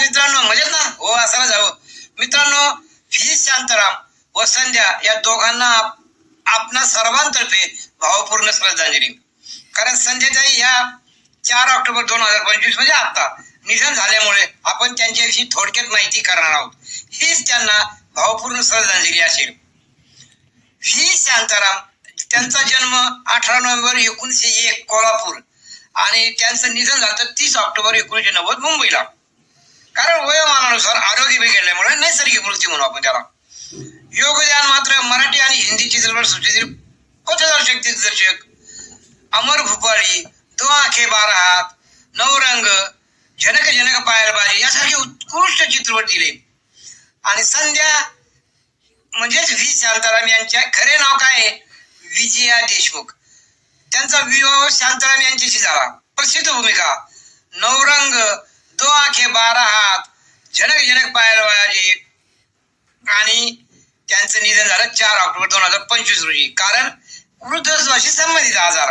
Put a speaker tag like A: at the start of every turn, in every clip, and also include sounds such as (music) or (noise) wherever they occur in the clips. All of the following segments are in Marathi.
A: मित्रांनो मजेत ना? हो असायला जावं मित्रांनो व्ही शांताराम व संध्या या दोघांना आपणा सर्वांतर्फे भावपूर्ण श्रद्धांजली. कारण संध्याताई ह्या चार ऑक्टोबर दोन हजार पंचवीस म्हणजे आता निधन झाल्यामुळे आपण त्यांच्याविषयी थोडक्यात माहिती करणार आहोत. हीच त्यांना भावपूर्ण श्रद्धांजली असेल. व्ही शांताराम त्यांचा जन्म अठरा नोव्हेंबर एकोणीसशे एक कोल्हापूर आणि त्यांचं निधन झालं तीस ऑक्टोबर एकोणीसशे नव्वद मुंबईला. कारण वयोमानानुसार आरोग्य बिघडल्यामुळे नैसर्गिक मृत्यू म्हणू आपण त्याला. योगदान मात्र मराठी आणि हिंदी चित्रपट सृष्टीतील शक्ती दिग्दर्शक अमर भुपाळी दो आखे बारा हात नवरंग जनक जनक पायलबाजी यासारखे उत्कृष्ट चित्रपट दिले. आणि संध्या म्हणजेच व्ही. शांताराम यांच्या खरे नाव काय आहे? विजया देशमुख. त्यांचा विवाह शांताराम यांच्याशी झाला. प्रसिद्ध भूमिका नवरंग जनक जनक आणि त्यांचं निधन झालं चार ऑक्टोबर दोन हजार पंचवीस रोजी. कारण वृद्धत्वाशी संबंधित आजार.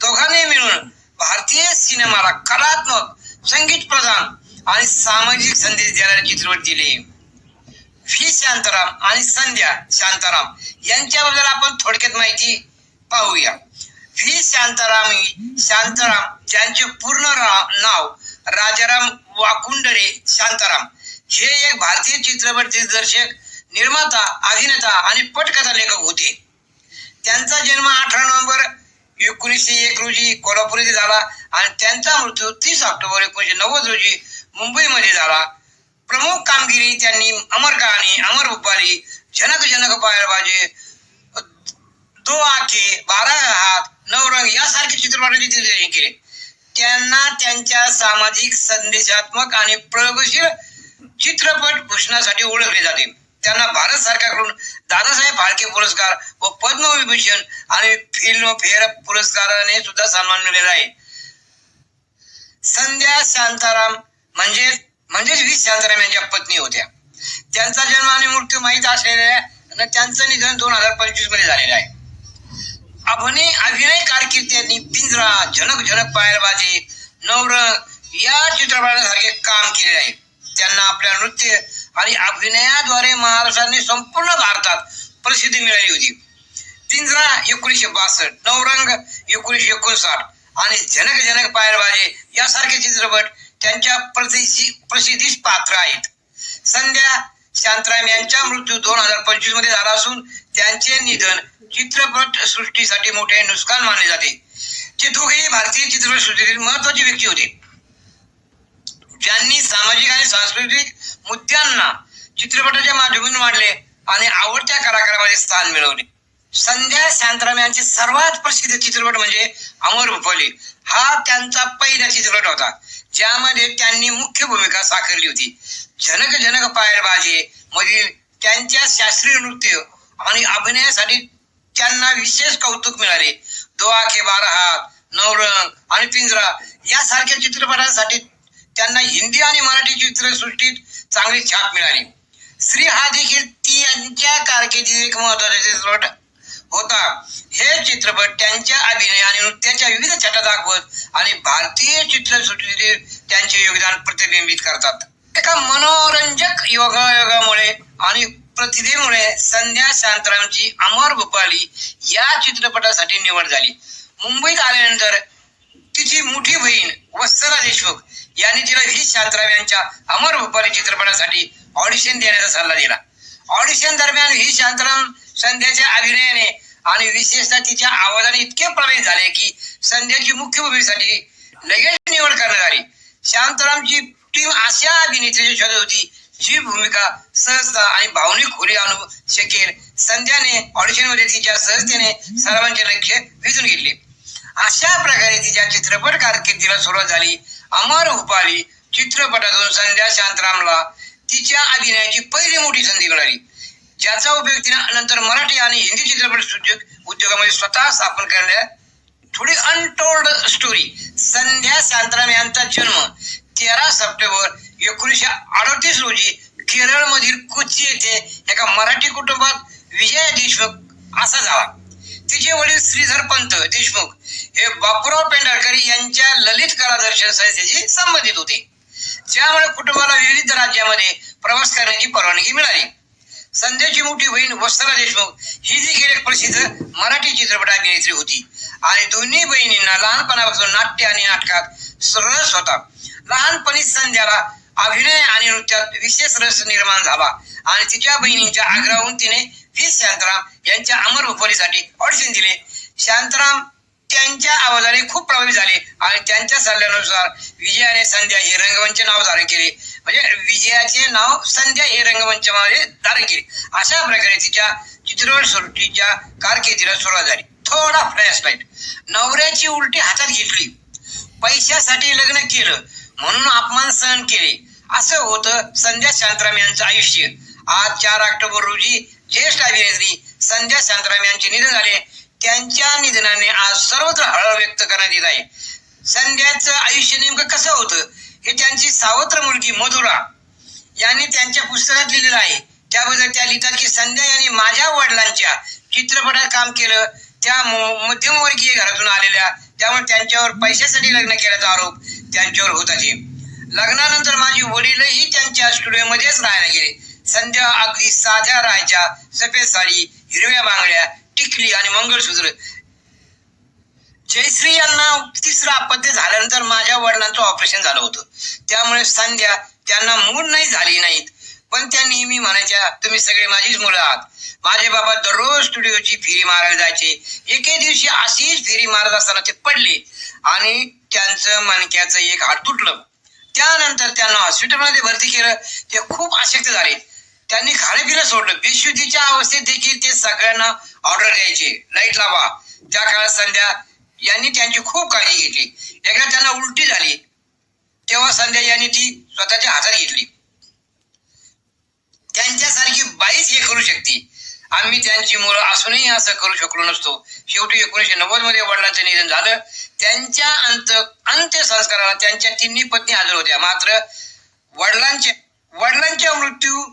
A: दोघांनी मिळून भारतीय सिनेमाला कलात्मक संगीत प्रधान आणि सामाजिक संदेश देणारे चित्रपट दिले. व्ही. शांताराम आणि संध्या शांताराम यांच्याबद्दल आपण थोडक्यात माहिती पाहूया. व्ही. शांताराम शांताराम ज्यांचे पूर्ण रा- नाव राजाराम वाकुंडरे शांताराम. हे एक भारतीय चित्रपट दिग्दर्शक निर्माता अभिनेता आणि पटकथा लेखक होते. त्यांचा जन्म अठरा नोव्हेंबर एकोणीसशे एक रोजी कोल्हापूर येथे झाला आणि त्यांचा मृत्यू तीस ऑक्टोबर एकोणीसशे नव्वद रोजी मुंबईमध्ये झाला. प्रमुख कामगिरी त्यांनी अमर कहाणी अमर उपारी जनक जनक बाजे दो आखे बारा हात नवरंग यासारखे चित्रपटांचे दिग्दर्शन केले. त्यांना त्यांच्या सामाजिक संदेशात्मक आणि प्रयोगशील चित्रपट भूषणासाठी ओळखले जाते. त्यांना भारत सरकारकडून दादासाहेब फाळके पुरस्कार व पद्मविभूषण आणि फिल्म फेअर पुरस्काराने सुद्धा सन्मान मिळालेला आहे. संध्या शांताराम म्हणजे म्हणजेच व्ही शांताराम यांच्या पत्नी होत्या. त्यांचा जन्म आणि मृत्यू माहीत असलेल्या आणि त्यांचं निधन दोन हजार पंचवीसमध्ये झालेलं आहे. अभिनय अभिनय कारकीर्द पिंजरा झनक झनक पायलबाजी नवरंग या चित्रपटांसारखे काम केले आहे. त्यांना आपल्या नृत्य आणि अभिनयाद्वारे महाराष्ट्राने संपूर्ण भारतात प्रसिद्धी मिळाली होती. तिंजरा एकोणीसशे बासष्ट नवरंग एकोणीसशे एकोणसाठ आणि जनक झनक पायलबाजी यासारखे चित्रपट त्यांच्या प्रसिद्धी प्रसिद्धीस पात्र आहेत. संध्या शांतराम यांचा मृत्यू दोन हजार पंचवीसमध्ये झाला असून त्यांचे निधन चित्रपट सृष्टीसाठी मोठे नुकसान मानले जाते. ते दोघेही भारतीय चित्रपट सृष्टीतील महत्वाची व्यक्ती होते. ज्यांनी सामाजिक आणि सांस्कृतिक मुद्द्यांना चित्रपटाच्या माध्यमातून मांडले आणि आवडत्या कलाकारामध्ये स्थान मिळवले. संध्या शांतराम यांचे सर्वात प्रसिद्ध चित्रपट म्हणजे अमर भोपाली हा त्यांचा पहिला चित्रपट होता ज्यामध्ये त्यांनी मुख्य भूमिका साकारली होती. जनक जनक पायलबाजी मधील त्यांच्या शास्त्रीय नृत्य आणि अभिनयासाठी त्यांना विशेष कौतुक मिळाले. दोआ के बारा हात नवरंग आणि पिंजरा यासारख्या चित्रपटांसाठी त्यांना हिंदी आणि मराठी चित्रसृष्टीत चांगली छाप मिळाली. श्री हा देखील ती यांच्या कारकिर्दीत एक महत्त्वाचा चित्रपट होता. हे चित्रपट त्यांच्या अभिनय आणि नृत्याच्या विविध छटा दाखवत आणि भारतीय चित्रसृष्टीतील त्यांचे योगदान प्रतिबिंबित करतात. एका मनोरंजक योगायोगामुळे आणि प्रतिभेमुळे संध्या शांतरामची अमर भोपाली या चित्रपटासाठी निवड झाली. मुंबईत आल्यानंतर तिची मोठी बहीण वत्सला देशमुख यांनी तिला व्ही. शांतराम यांच्या अमर भोपाली चित्रपटासाठी ऑडिशन देण्याचा सल्ला दिला. ऑडिशन दरम्यान व्ही. शांतराम संध्याच्या अभिनयाने आणि विशेषतः तिच्या आवाजाने इतके प्रभावित झाले की संध्याची मुख्य भूमिकेसाठी लगेच निवड करण्यात आली. शांतरामची टीम अशा अभिनेत्रीची शोधत होती जी भूमिका सहजता आणि भावनिक खोली आणू शकेल. संध्याने ऑडिशनमध्ये तिच्या सहजतेने सर्वांचे लक्ष वेधून घेतले. अशा प्रकारे तिच्या चित्रपट कारकिर्दीला सुरुवात झाली. अमर उपाली चित्रपटातून संध्या शांतरामला तिच्या अभिनयाची पहिली मोठी संधी मिळाली. ज्याचा उपयोग तिने नंतर मराठी आणि हिंदी चित्रपट उद्योग उद्योगामध्ये स्वतः स्थापन करण्या थोडी अनटोल्ड स्टोरी संध्या शांतराम यांचा जन्म तेरा सप्टेंबर एकोणीसशे अडतीस रोजी केरळमधील कोची येथे एका मराठी कुटुंबात विजया देशमुख असा झाला. तिचे वडील श्रीधर पंत देशमुख हे बापूराव पेंढारकर यांच्या ललित कला दर्शन संस्थेशी संबंधित होते. त्यामुळे कुटुंबाला विविध राज्यामध्ये प्रवास करण्याची परवानगी मिळाली. संध्याची मोठी बहीण वस्त्रा देशमुख ही देखील एक प्रसिद्ध मराठी चित्रपट अभिनेत्री होती. आणि दोन्ही बहिणींना लहानपणापासून नाट्य आणि नाटकात रस होता. लहानपणी संध्याला अभिनय आणि विशेष रस निर्माण झाला. आणि तिच्या बहिणींच्या आग्रहावरून तिने वीस शांतराम यांच्या अमर उपरीसाठी ऑडिशन दिले. शांतराम त्यांच्या आवाजाने खूप प्रभावित झाले आणि त्यांच्या सल्ल्यानुसार विजयाने संध्या हे रंगमंच नाव धारण केले. म्हणजे विजयाचे नाव संध्या हे रंगमंचामध्ये धारण केले. अशा प्रकारे तिच्या चित्रपट सृष्टीच्या कारकिर्दीला सुरुवात झाली. थोडा फ्लॅश लाइट नवऱ्याची उलटी हातात घेतली. पैशासाठी लग्न केलं. म्हणून अपमान सहन केले. असं होतं संध्या शांतराम यांचं आयुष्य. आज चार ऑक्टोबर रोजी ज्येष्ठ अभिनेत्री संध्या शांतराम यांचे निधन झाले. त्यांच्या निधनाने आज सर्वत्र हळहळ व्यक्त करण्यात येत आहे. संध्याचं आयुष्य नेमकं कसं होतं? हे त्यांची सावत्र मुलगी मधुरा यांनी त्यांच्या पुस्तकात लिहिलेलं आहे. त्याबद्दल त्या लिहितात की संध्या यांनी माझ्या वडिलांच्या चित्रपटात काम केलं. त्या मध्यमवर्गीय घरातून आलेल्या. त्यामुळे त्यांच्यावर पैशासाठी लग्न केल्याचा आरोप त्यांच्यावर होत आहे. लग्नानंतर माझी वडीलही त्यांच्या स्टुडिओमध्येच राहायला गेले. संध्या अगदी साध्या राहायच्या सफेद साडी हिरव्या बांगड्या टिकली आणि मंगळसूत्र. जयश्री यांना तिसरं अपत्य झाल्यानंतर माझ्या वडिलांचं ऑपरेशन झालं होतं. त्यामुळे संध्या त्यांना मूड नाही झाली नाहीत. पण त्या नेहमी म्हणायच्या तुम्ही सगळे माझीच मुलं आहात. माझे बाबा दररोज स्टुडिओची फेरी मारायला जायचे. एके दिवशी अशीच फेरी मारत असताना ते पडले आणि त्यांचं मणक्याचं एक हात तुटलं. त्यानंतर त्यांना हॉस्पिटलमध्ये भरती केलं. ते खूप अशक्त झाले. त्यांनी खाणं पिणं सोडलं. बेशुद्धीच्या अवस्थेत देखील ते सगळ्यांना ऑर्डर द्यायचे. लाइट लावा. त्या काळात संध्या यांनी त्यांची खूप काळजी घेतली. एकदा त्यांना उलटी झाली. तेव्हा संध्या यांनी ती स्वतःच्या हातात घेतली. त्यांच्यासारखी बाईच हे करू शकते. आम्ही त्यांची मुलं असूनही असं करू शकलो नसतो. शेवटी एकोणीशे नव्वदमध्ये वडिलांचं निधन झालं. त्यांच्या अंत अंत्यसंस्काराला त्यांच्या तिन्ही पत्नी हजर होत्या. मात्र वडिलांच्या वडिलांच्या मृत्यू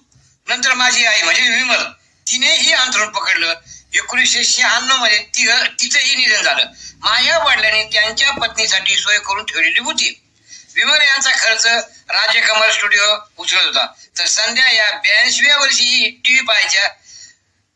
A: नंतर माझी आई म्हणजे विमल तिनेही अंतरून पकडलं. एकोणीसशे शहाण्णवमध्ये तिघ तिचंही निधन झालं. माझ्या वडिलांनी त्यांच्या पत्नीसाठी सोय करून ठेवलेली होती. विमल यांचा खर्च राजकमल स्टुडिओ उचलत होता. तर संध्या या ब्याऐंशीव्या वर्षी टीव्ही पाहायच्या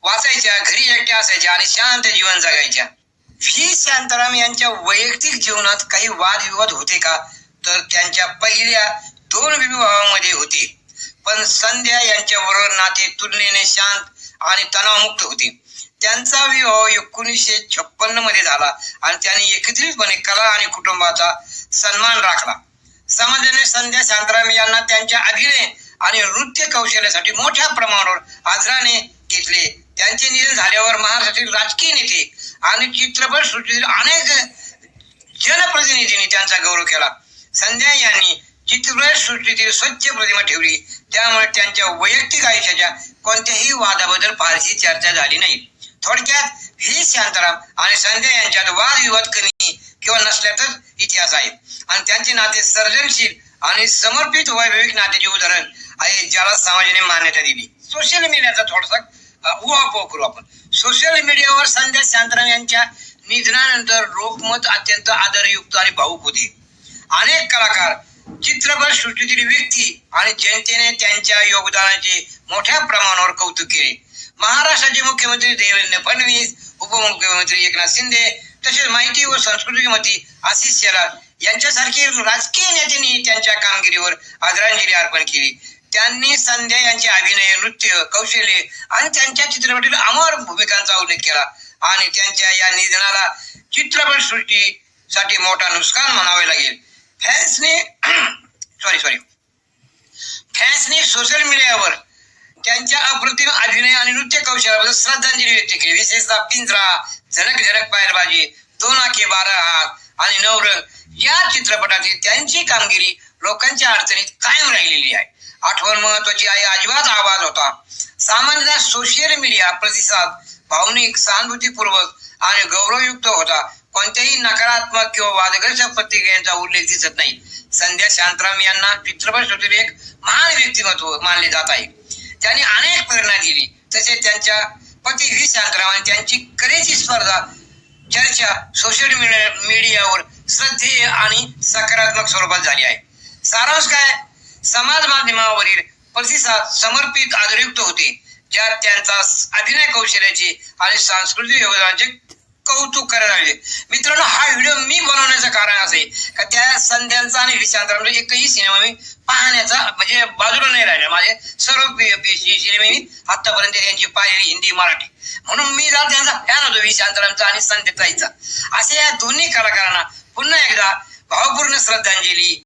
A: वाचायच्या घरी एकट्या असायच्या आणि शांत जीवन जगायच्या. व्ही शांताराम यांच्या वैयक्तिक जीवनात काही वादविवाद होते का? तर त्यांच्या पहिल्या दोन विवाहामध्ये होते. पण संध्या यांच्या बरोबर नाते तुलनेने शांत आणि तणावमुक्त होते. त्यांचा विवाह एकोणीसशे छप्पन्नमध्ये झाला आणि त्यांनी एकत्रितपणे कला आणि कुटुंबाचा सन्मान राखला. समाजाने संध्या शांताराम यांना त्यांच्या अभिनय आणि नृत्य कौशल्यासाठी मोठ्या प्रमाणावर आदराने घेतले. त्यांचे निधन झाल्यावर महाराष्ट्रातील राजकीय नेते आणि चित्रपट सृष्टीतील अनेक जनप्रतिनिधींनी त्यांचा गौरव केला. संध्या यांनी चित्रपट सृष्टीतील स्वच्छ प्रतिमा ठेवली. त्यामुळे त्यांच्या वैयक्तिक आयुष्याच्या कोणत्याही वादाबद्दल फारशी चर्चा झाली नाही. थोडक्यात ही शांताराम आणि संध्या यांच्यात वादविवाद कमी किंवा नसल्याचाच इतिहास आहे. आणि त्यांचे नाते सर्जनशील आणि समर्पित वैभविक नात्याचे उदाहरण आहे ज्याला समाजाने मान्यता दिली. सोशल मीडियाचा थोडासा उहापोह करू आपण. सोशल मीडियावर संध्या शांतराम यांच्या निधनानंतर लोकमत अत्यंत आदरयुक्त आणि भाऊक होते. अनेक कलाकार चित्रपट सृष्टीतील व्यक्ती आणि जनतेने त्यांच्या योगदानाचे मोठ्या प्रमाणावर कौतुक केले. महाराष्ट्राचे मुख्यमंत्री देवेंद्र फडणवीस उपमुख्यमंत्री एकनाथ शिंदे तसेच माहिती व संस्कृती मंत्री आशिष शेलार यांच्यासारखे राजकीय नेत्यांनी त्यांच्या कामगिरीवर आदरांजली अर्पण केली. त्यांनी संध्या यांचे अभिनय नृत्य कौशल्य आणि त्यांच्या चित्रपटातील अमर भूमिकांचा उल्लेख केला. आणि त्यांच्या या निधनाला चित्रपट सृष्टीसाठी मोठा नुकसान म्हणावे लागेल. फॅन्सने (clears throat) सॉरी सॉरी फॅन्सने सोशल मीडियावर त्यांच्या अप्रतिम अभिनय आणि नृत्य कौशल्याबद्दल श्रद्धांजली व्यक्त केली. विशेषतः पिंजरा झनक झनक पायरबाजी दोन आखे बारा हात आणि नवरंग या चित्रपटातील त्यांची कामगिरी लोकांच्या अडचणीत कायम राहिलेली आहे. आठवण महत्वाची आहे अजिबात आवाज होता. सामान्यतः सोशल मीडिया प्रतिसाद भावनिक सहानुभूतीपूर्वक आणि गौरवयुक्त होता. कोणत्याही नकारात्मक किंवा वादग्रस्त प्रतिक्रियांचा उल्लेख दिसत नाही. संध्या शांतराम यांना चित्रपट एक महान व्यक्तिमत्व मानले जात आहे. त्यांनी अनेक प्रेरणा दिली. तसेच त्यांच्या पती व्ही. शांतराम आणि त्यांची कलेची स्पर्धा चर्चा सोशल मीडियावर श्रद्धेय आणि सकारात्मक स्वरूपात झाली आहे. सारांश काय? समाज माध्यमावरील प्रतिसाद समर्पित आदरयुक्त होते ज्यात त्यांचा अभिनय कौशल्याचे आणि सांस्कृतिक योगदानाचे कौतुक करायला लागले. मित्रांनो हा व्हिडिओ मी बनवण्याचं कारण असे का त्या संध्यांचा आणि विशांतरामचा म्हणजे एकही सिनेमा मी पाहण्याचा म्हणजे बाजूला नाही राहिला. माझे सर्व सिनेमे मी आतापर्यंत त्यांची पाहिली हिंदी मराठी. म्हणून मी जर त्यांचा फॅन होतो विशांतरामचा आणि संध्याताईचा. असे या दोन्ही कलाकारांना पुन्हा एकदा भावपूर्ण श्रद्धांजली